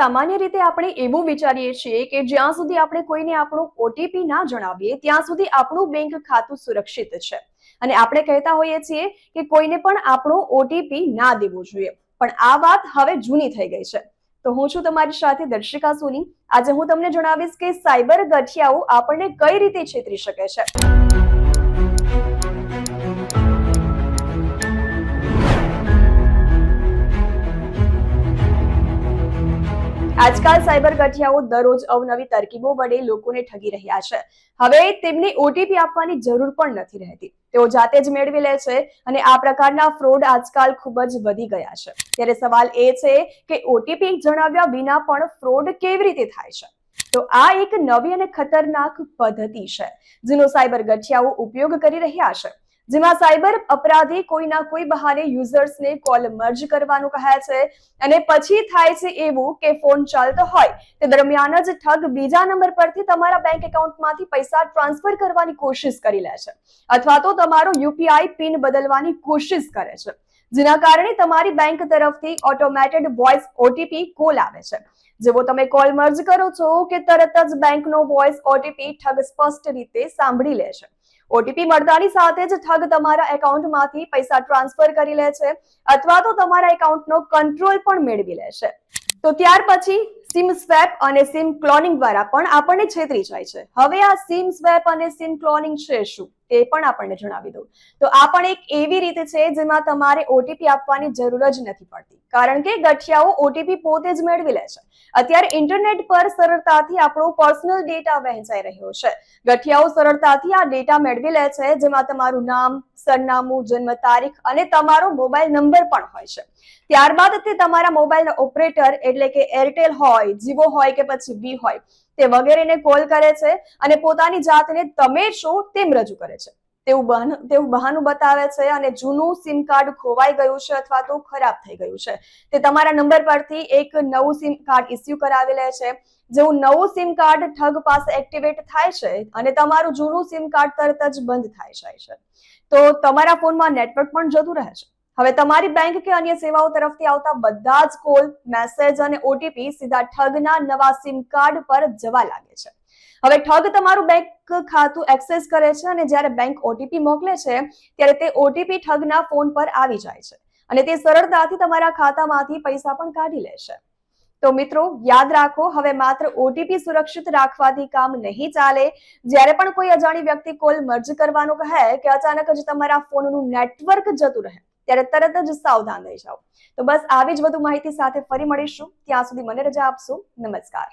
સામાન્ય રીતે આપણે એવું વિચારીએ છીએ કે જ્યાં સુધી આપણે કોઈને આપણું ઓટીપી ના જણાવીએ, ત્યાં સુધી આપણું બેંક ખાતું સુરક્ષિત છે. અને આપણે કહેતા હોઈએ છીએ કે કોઈને પણ આપણો ઓટીપી ના દેવો જોઈએ. પણ આ વાત હવે જૂની થઈ ગઈ છે. તો હું છું તમારી સાથે દર્શિકા સોની. આજે હું તમને જણાવીશ કે સાયબર ગઠિયાઓ આપણને કઈ રીતે છેતરી શકે છે. આજકાલ સાયબર ગઠિયાઓ દરરોજ અવનવી તરકીબો વડે લોકોને ઠગી રહ્યા છે. હવે તેમને ઓટીપી આપવાની જરૂર પણ નથી રહેતી. તેઓ જાતે જ મેળવી લે છે અને આ પ્રકારના ફ્રોડ આજકાલ ખૂબ જ વધી ગયા છે. ત્યારે સવાલ એ છે કે ઓટીપી જણાવ્યા વિના પણ ફ્રોડ કેવી રીતે થાય છે? તો આ એક નવી અને ખતરનાક પદ્ધતિ છે, જેનો સાયબર ગઠિયાઓ ઉપયોગ કરી રહ્યા છે. જેમાં સાયબર અપરાધી કોઈના કોઈ બહાને યુઝર્સને કોલ મર્જ કરવાનું કહે છે અને પછી થાય છે એવું કે ફોન ચાલતો હોય તે દરમિયાન જ ઠગ બીજા નંબર પરથી તમારા બેંક એકાઉન્ટમાંથી પૈસા ટ્રાન્સફર કરવાની કોશિશ કરી લે છે. અથવા તો તમારો યુપીઆઈ પિન બદલવાની કોશિશ કરે છે. જેના કારણે તમારી બેંક તરફથી ઓટોમેટેડ વોઇસ ઓટીપી કોલ આવે છે. જેવો તમે કોલ મર્જ કરો છો કે તરત જ બેંકનો વોઇસ ઓટીપી ઠગ સ્પષ્ટ રીતે સાંભળી લે છે. ઓટીપી મળતાની સાથે જ ઠગ તમારા એકાઉન્ટમાંથી પૈસા ટ્રાન્સફર કરી લે છે અથવા તો તમારા એકાઉન્ટનો કંટ્રોલ પણ મેળવી લે છે. તો ત્યાર પછી સિમ સ્વેપ અને સિમ ક્લોનિંગ દ્વારા પણ આપણને છેતરી જાય છે. હવે આ સિમ સ્વેપ અને સિમ ક્લોનિંગ છે શું? તે પણ આપણને જણાવી દઉં. તો આ પણ એક એવી રીતે છે જેમાં તમારે ઓટીપી આપવાની જરૂર જ નથી પડતી. કારણ કે ગઠિયાઓ ઓટીપી પોતે જ મેળવી લે છે. અત્યારે ઇન્ટરનેટ પર સરળતાથી આપણો પર્સનલ ડેટા વહેંચાઈ રહ્યો છે. ગઠિયાઓ સરળતાથી આ ડેટા મેળવી લે છે જેમાં તમારું નામ, સરનામું, જન્મ તારીખ અને તમારો મોબાઈલ નંબર પણ હોય છે. ત્યારબાદ તે તમારા મોબાઈલના ઓપરેટર એટલે કે એરટેલ હોય, જીવો હોય કે પછી વી હોય તે વગેરેને કોલ કરે છે અને પોતાની જાતને તમે છો તેમ રજૂ કરે છે. તેવું બહાનું તેવું બહાનું બતાવે છે અને જૂનું સિમ કાર્ડ ખોવાઈ ગયું છે અથવા તો ખરાબ થઈ ગયું છે. તે તમારા નંબર પરથી એક નવું સિમ કાર્ડ ઇસ્યુ કરાવી લે છે. જેવું નવું સિમ કાર્ડ ઠગ પાસે એક્ટિવેટ થાય છે અને તમારું જૂનું સિમ કાર્ડ તરત જ બંધ થાય જાય છે. તો તમારા ફોનમાં નેટવર્ક પણ જતું રહે છે. હવે તમારી બેંક કે અન્ય સેવાઓ તરફથી આવતા બધા જ કોલ મેસેજ અને ઓટીપી સીધા ઠગના નવા સિમ કાર્ડ પર જવા લાગે છે. હવે ઠગ તમારું બેંક ખાતું એક્સેસ કરે છે અને જ્યારે બેંક ઓટીપી મોકલે છે, ત્યારે તે ઓટીપી ઠગના ફોન પર આવી જાય છે. અને તે સરળતાથી તમારા ખાતામાંથી પૈસા પણ કાઢી લે છે. તો મિત્રો, યાદ રાખો, હવે માત્ર ઓટીપી સુરક્ષિત રાખવાથી કામ નહીં ચાલે. જ્યારે પણ કોઈ અજાણી વ્યક્તિ કોલ મર્જ કરવાનું કહે કે અચાનક જ તમારા ફોનનું નેટવર્ક જતું રહે, ત્યારે તરત જ સાવધાન થઈ જાઓ. તો બસ આવી જ વધુ માહિતી સાથે ફરી મળીશું. ત્યાં સુધી મને રજા આપશો. નમસ્કાર.